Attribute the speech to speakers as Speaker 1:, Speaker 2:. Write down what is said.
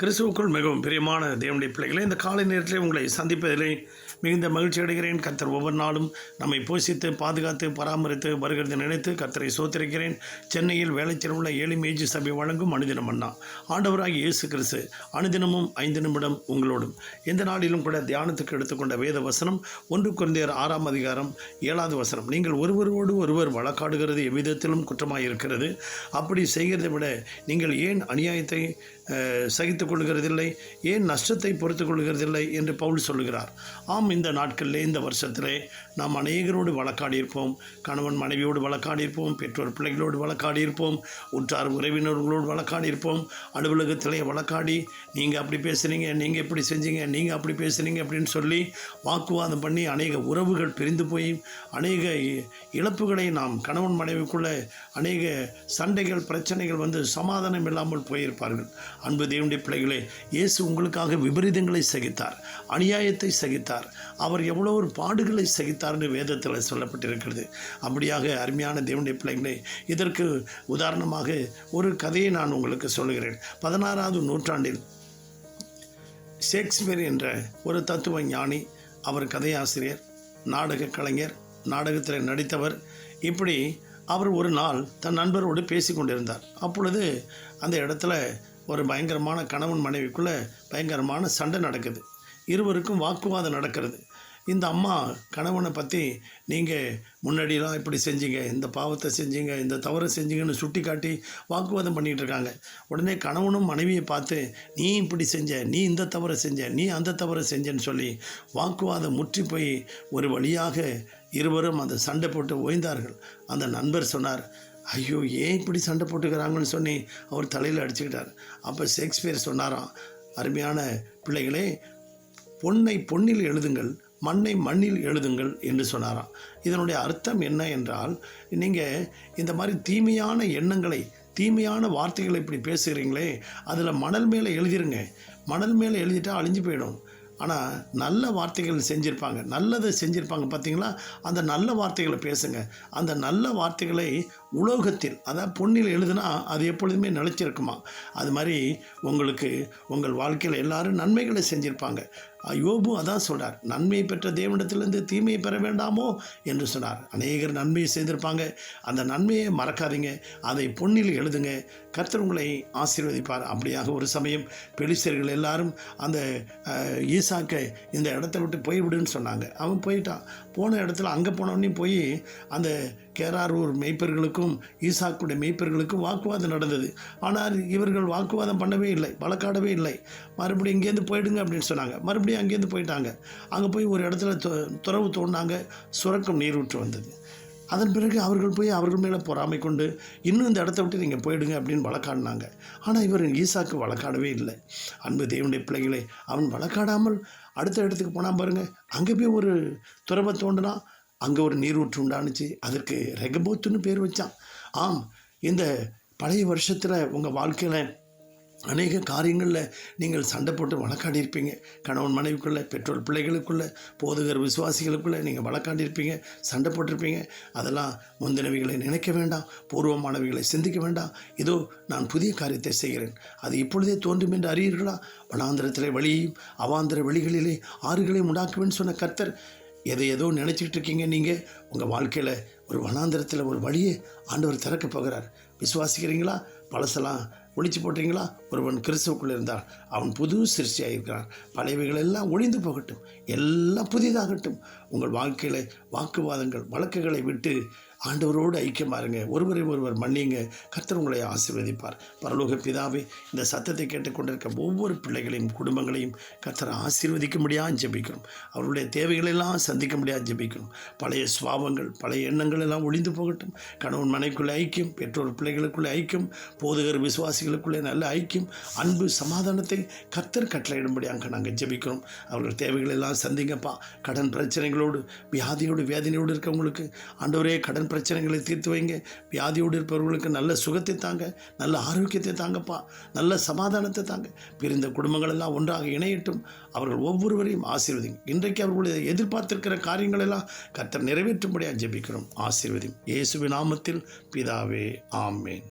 Speaker 1: கிறிஸ்துவுக்குள் மிகவும் பிரியமான தேவனுடைய பிள்ளைகளே இந்த காலை நேரத்தில் உங்களை சந்திப்பதிலே மிகுந்த மகிழ்ச்சி அடைகிறேன். கர்த்தர் ஒவ்வொரு நாளும் நம்மை போஷித்து பாதுகாத்து பராமரித்து வருகிறது நினைத்து கர்த்தரை சோத்திருக்கிறேன். சென்னையில் வேலைச்சல் உள்ள ஏழு மேஜி சபை வழங்கும் அனுதினம் அண்ணா. ஆண்டவராக இயேசு கிறிஸ்து அனுதினமும் ஐந்து நிமிடம் உங்களோடும். எந்த நாளிலும் கூட தியானத்துக்கு எடுத்துக்கொண்ட வேத வசனம் ஒன்று குழந்தையர் ஆறாம் அதிகாரம் ஏழாவது வசனம். நீங்கள் ஒருவரோடு ஒருவர் வழக்காடுகிறது எவ்விதத்திலும் குற்றமாக இருக்கிறது அப்படி செய்கிறதை விட நீங்கள் ஏன் அநியாயத்தை சகித்து கொள்கிறதில்லை ஏன் நஷ்டத்தை பொறுத்துக்கொள்கிறதில்லை என்று பவுல் சொல்லுகிறார். ஆம் இந்த நாட்களிலே இந்த வருஷத்திலே நாம் அநேகரோடு வழக்காடியிருப்போம் கணவன் மனைவியோடு வழக்காடியிருப்போம் பெற்றோர் பிள்ளைகளோடு வழக்காடியிருப்போம் உற்றார் உறவினர்களோடு வழக்காடியிருப்போம் அலுவலகத்திலே வழக்காடி நீங்கள் அப்படி பேசுகிறீங்க நீங்கள் இப்படி செஞ்சீங்க நீங்கள் அப்படி பேசுகிறீங்க அப்படின்னு சொல்லி வாக்குவாதம் பண்ணி அநேக உறவுகள் பிரிந்து போய் அநேக இ- இழப்புகளை நாம் கணவன் மனைவிக்குள்ளே அநேக சண்டைகள் பிரச்சனைகள் வந்து சமாதானம் இல்லாமல் போயிருப்பார்கள். அன்பு தேவனுடைய பிள்ளைகளே இயேசு உங்களுக்காக விபரீதங்களை சகித்தார் அநியாயத்தை சகித்தார் அவர் எவ்வளோ ஒரு பாடுகளை சகித்தார்னு வேதத்தில் சொல்லப்பட்டிருக்கிறது. அப்படியாக அருமையான தேவனுடைய பிள்ளைகளே இதற்கு உதாரணமாக ஒரு கதையை நான் உங்களுக்கு சொல்லுகிறேன். பதினாறாவது நூற்றாண்டில் ஷேக்ஸ்பியர் என்ற ஒரு தத்துவ ஞானி அவர் கதையாசிரியர் நாடக கலைஞர் நாடகத்தில் நடித்தவர். இப்படி அவர் ஒரு நாள் தன் நண்பரோடு பேசி கொண்டிருந்தார் அப்பொழுது அந்த இடத்துல ஒரு பயங்கரமான கணவன் மனைவிக்குள்ளே பயங்கரமான சண்டை நடக்குது. இருவருக்கும் வாக்குவாதம் நடக்கிறது. இந்த அம்மா கணவனை பற்றி நீங்கள் முன்னாடிலாம் இப்படி செஞ்சீங்க இந்த பாவத்தை செஞ்சீங்க இந்த தவறை செஞ்சீங்கன்னு சுட்டி காட்டி வாக்குவாதம் பண்ணிகிட்டு இருக்காங்க. உடனே கணவனும் மனைவியை பார்த்து நீ இப்படி செஞ்ச நீ இந்த தவறை செஞ்ச நீ அந்த தவறை செஞ்சேன்னு சொல்லி வாக்குவாதம் முற்றி போய் ஒரு வழியாக இருவரும் அந்த சண்டை போட்டு ஓய்ந்தார்கள். அந்த நண்பர் சொன்னார் ஐயோ ஏன் இப்படி சண்டை போட்டுக்கிறாங்கன்னு சொல்லி அவர் தலையில் அடிச்சுக்கிட்டார். அப்போ ஷேக்ஸ்பியர் சொன்னாராம் அருமையான பிள்ளைகளே பொன்னை பொன்னில் எழுதுங்கள் மண்ணை மண்ணில் எழுதுங்கள் என்று சொன்னாராம். இதனுடைய அர்த்தம் என்ன என்றால் நீங்கள் இந்த மாதிரி தீமையான எண்ணங்களை தீமையான வார்த்தைகளை இப்படி பேசுகிறீங்களே அதில் மணல் மேலே எழுதிருங்க. மணல் மேலே எழுதிட்டா அழிஞ்சு போயிடும். ஆனால் நல்ல வார்த்தைகள் செஞ்சுருப்பாங்க. நல்லதை செஞ்சுருப்பாங்க பார்த்தீங்களா அந்த நல்ல வார்த்தைகளை பேசுங்க. அந்த நல்ல வார்த்தைகளை உலோகத்தில் அதாவது பொன்னில் எழுதுனா அது எப்பொழுதுமே நிலச்சிருக்குமா அது மாதிரி உங்களுக்கு உங்கள் வாழ்க்கையில் எல்லாரும் நன்மைகளை செஞ்சுருப்பாங்க. யோபு அதான் சொல்கிறார் நன்மையை பெற்ற தேவனிடத்திலிருந்து தீமையை பெற வேண்டாமோ என்று சொன்னார். அநேகர் நன்மையை செய்திருப்பாங்க. அந்த நன்மையை மறக்காதீங்க. அதை பொன்னில் எழுதுங்க. கர்த்தர் உங்களை ஆசீர்வதிப்பார். அப்படியாக ஒரு சமயம் பெலிசர்கள் எல்லாரும் அந்த ஈசாக்கை இந்த இடத்த விட்டு போய்விடுன்னு சொன்னாங்க. அவன் போயிட்டான். போன இடத்துல அங்கே போனவொடனே போய் அந்த கேராரூர் மெய்ப்பர்களுக்கும் ஈசாக்குடைய மெய்ப்பர்களுக்கும் வாக்குவாதம் நடந்தது. ஆனால் இவர்கள் வாக்குவாதம் பண்ணவே இல்லை வழக்காடவே இல்லை. மறுபடியும் இங்கேருந்து போயிடுங்க அப்படின்னு சொன்னாங்க. மறுபடியும் அங்கேருந்து போயிட்டாங்க. அங்கே போய் ஒரு இடத்துல துறவு தோண்டினாங்க. சுரக்கம் நீரூற்று வந்தது. அதன் பிறகு அவர்கள் போய் அவர்கள் மேலே பொறாமை கொண்டு இன்னும் இந்த இடத்த விட்டு நீங்கள் போயிடுங்க அப்படின்னு வழக்காடினாங்க. ஆனால் இவர் ஈசாக்கு வழக்காடவே இல்லை. அன்பு தேவனுடைய பிள்ளைகளே அவன் வழக்காடாமல் அடுத்த இடத்துக்கு போனால் பாருங்கள் அங்கே போய் ஒரு துறவை தோண்டினா அங்கே ஒரு நீரூற்று உண்டானுச்சு. அதற்கு ரெகபோத்துன்னு பேர் வச்சான். ஆம் இந்த பழைய வருஷத்தில் உங்கள் வாழ்க்கையில் அநேக காரியங்களில் நீங்கள் சண்டை போட்டு வழக்காடி இருப்பீங்க கணவன் மனைவிக்குள்ளே பெற்றோர் பிள்ளைகளுக்குள்ளே போதுகர் விசுவாசிகளுக்குள்ளே நீங்கள் வழக்காடி இருப்பீங்க சண்டை போட்டிருப்பீங்க. அதெல்லாம் முந்தினவைகளை நினைக்க வேண்டாம் பூர்வமானவைகளை சிந்திக்க வேண்டாம். இதோ நான் புதிய காரியத்தை செய்கிறேன். அது இப்பொழுதே தோன்றும் என்று அறியீர்களா? வனாந்திரத்திலே வழியையும் அவாந்திர வழிகளிலே ஆறுகளையும் உண்டாக்குவேன் சொன்ன கர்த்தர் எதை ஏதோ நினச்சிக்கிட்டு இருக்கீங்க நீங்கள் உங்கள் வாழ்க்கையில் ஒரு வனாந்திரத்தில் ஒரு வழியை ஆண்டவர் திறக்க போகிறார். விசுவாசிக்கிறீங்களா? பழசெல்லாம் ஒழிச்சு போட்டீங்களா? ஒருவன் கிறிஸ்துவுக்குள் இருந்தால் அவன் புது சிருஷ்டியாக இருக்கிறான். பழையவைகள் எல்லாம் ஒழிந்து போகட்டும். எல்லாம் புதிதாகட்டும். உங்கள் வாழ்க்கையில் வாக்குவாதங்கள் வழக்குகளை விட்டு ஆண்டவரோடு ஐக்கியமாருங்க ஒருவரை ஒருவர் மன்னிங்க. கர்த்தர் உங்களை ஆசீர்வதிப்பார். பரலோக பிதாவே இந்த சத்தத்தை கேட்டுக்கொண்டிருக்க ஒவ்வொரு பிள்ளைகளையும் குடும்பங்களையும் கர்த்தர் ஆசீர்வதிக்க முடியாது ஜெபிக்கணும். அவருடைய தேவைகளெல்லாம் சந்திக்க முடியாது ஜெபிக்கிறோம் பழைய சுவாபங்கள் பழைய எண்ணங்கள் எல்லாம் ஒழிந்து போகட்டும். கணவன் மனைக்குள்ளே ஐக்கியம் பெற்றோர் பிள்ளைகளுக்குள்ளே ஐக்கியம் போதுகர் விசுவாசிகளுக்குள்ளே நல்ல ஐக்கியம் அன்பு சமாதானத்தை கர்த்தர் கட்டளையிடும்படியாக நாங்கள் ஜெபிக்கிறோம். அவர்கள் தேவைகளெல்லாம் சந்திங்கப்பா. கடன் பிரச்சனைகளோடு வியாதியோடு வேதனையோடு இருக்கவங்களுக்கு ஆண்டவரே கடன் பிரச்சனைகளை தீர்த்து வைங்க. வியாதியோடு இருப்பவர்களுக்கு நல்ல சுகத்தை தாங்க நல்ல ஆரோக்கியத்தை தாங்கப்பா நல்ல சமாதானத்தை தாங்க. பிரிந்த குடும்பங்கள் எல்லாம் ஒன்றாக இணையட்டும். அவர்கள் ஒவ்வொருவரையும் ஆசீர்வதிங்க. இன்றைக்கு அவர்களுடைய எதிர்பார்த்திருக்கிற காரியங்கள் எல்லாம் கர்த்தர் நிறைவேற்றும்படியாக ஜெபிக்கிறோம். ஆசீர்வதி இயேசுவின் நாமத்தில் பிதாவே ஆமேன்.